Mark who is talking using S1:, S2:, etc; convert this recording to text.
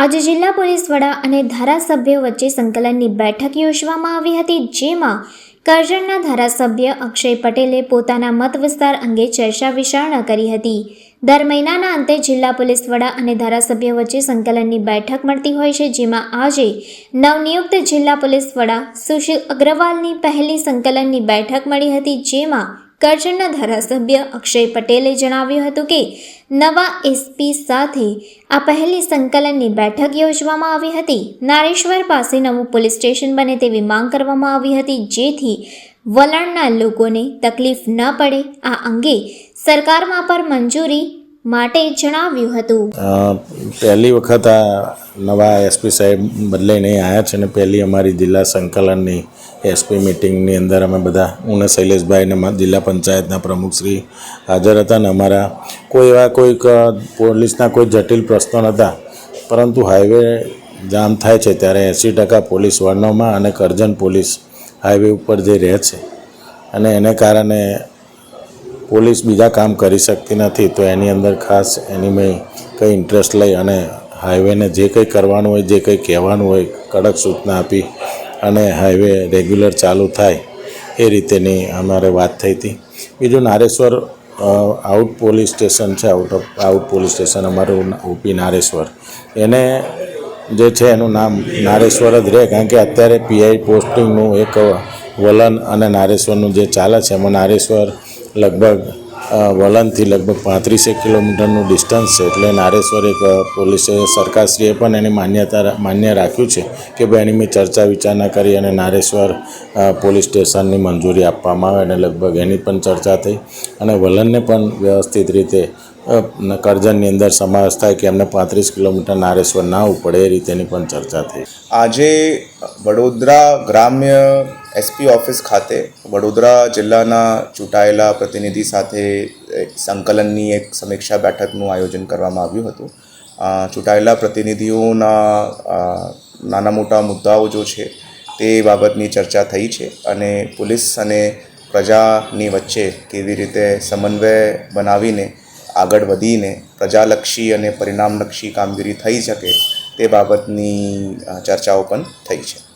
S1: આજે જિલ્લા પોલીસ વડા અને ધારાસભ્યો વચ્ચે સંકલનની બેઠક યોજવામાં આવી હતી, જેમાં કરજણના ધારાસભ્ય અક્ષય પટેલે પોતાના મત વિસ્તાર અંગે ચર્ચા વિચારણા કરી હતી. દર મહિનાના અંતે જિલ્લા પોલીસ વડા અને ધારાસભ્ય વચ્ચે સંકલનની બેઠક મળતી હોય છે, જેમાં આજે નવનિયુક્ત જિલ્લા પોલીસ વડા સુશીલ અગ્રવાલની પહેલી સંકલનની બેઠક મળી હતી, જેમાં કરજણના ધારાસભ્ય અક્ષય પટેલે જણાવ્યું હતું કે નવા એસપી સાથે આ પહેલી સંકલનની બેઠક યોજવામાં આવી હતી. નારેશ્વર પાસે નવું પોલીસ સ્ટેશન બને તેવી માંગ કરવામાં આવી હતી, જેથી વલણના લોકોને તકલીફ ન પડે. આ અંગે સરકારમાં પર મંજૂરી માટે જણાવ્યું હતું.
S2: પહેલી વખત આ નવા એસપી સાહેબ બદલાઈને આવ્યા છે અને પહેલી અમારી જિલ્લા સંકલનની એસપી મિટિંગની અંદર અમે બધા, હું ને શૈલેષભાઈ અને જિલ્લા પંચાયતના પ્રમુખશ્રી હાજર હતા અને અમારા. કોઈ એવા કોઈક પોલીસના કોઈ જટિલ પ્રશ્નો નહોતા પરંતુ હાઈવે જામ થાય છે ત્યારે એંસી ટકા પોલીસ વર્ણોમાં અને કરજણ પોલીસ હાઈવે ઉપર જે રહે છે. અને એને કારણે પોલીસ બીજા કામ કરી શકતી નથી, તો એની અંદર ખાસ એની મેં કંઈ ઇન્ટરેસ્ટ લઈ અને હાઈવેને જે કંઈ કરવાનું હોય, જે કંઈ કહેવાનું હોય, કડક સૂચના આપી અને હાઈવે રેગ્યુલર ચાલુ થાય, એ રીતેની અમારે વાત થઈ હતી. બીજું નારેશ્વર આઉટ પોલીસ સ્ટેશન છે out of out police station અમારું ઓપી નારેશ્વર. એને જે છે એનું નામ નારેશ્વર જ રહે, કારણ કે અત્યારે પીઆઈ પોસ્ટિંગનું એક વલણ અને નારેશ્વરનું જે ચાલે છે, એમાં નારેશ્વર લગભગ વલણથી લગભગ પાંત્રીસેક કિલોમીટરનું ડિસ્ટન્સ છે. એટલે નારેશ્વર એક પોલીસે, સરકારશ્રીએ પણ એની માન્યતા માન્ય રાખ્યું છે કે ભાઈ એની મેં ચર્ચા વિચારણા કરી અને નારેશ્વર પોલીસ સ્ટેશનની મંજૂરી આપવામાં આવે અને લગભગ એની પણ ચર્ચા થઈ. અને વલણને પણ વ્યવસ્થિત રીતે કરજણની અંદર સમાવેશ થાય કે એમને પાંત્રીસ કિલોમીટર નારેશ્વર ના આવવું પડે એ રીતેની પણ ચર્ચા થઈ.
S3: આજે વડોદરા ગ્રામ્ય એસપી ઓફિસ ખાતે વડોદરા જિલ્લાના ચૂંટાયેલા પ્રતિનિધિ સાથે સંકલનની એક સમીક્ષા બેઠકનું આયોજન કરવામાં આવ્યું હતું. ચૂંટાયેલા પ્રતિનિધિઓના નાના મોટા મુદ્દાઓ જો છે તે બાબતની ચર્ચા થઈ છે અને પોલીસ અને પ્રજાની વચ્ચે કેવી રીતે સમન્વય બનાવીને આગળ વધીને પ્રજાલક્ષી અને પરિણામલક્ષી કામગીરી થઈ શકે તે બાબતની ચર્ચાઓ પણ થઈ છે.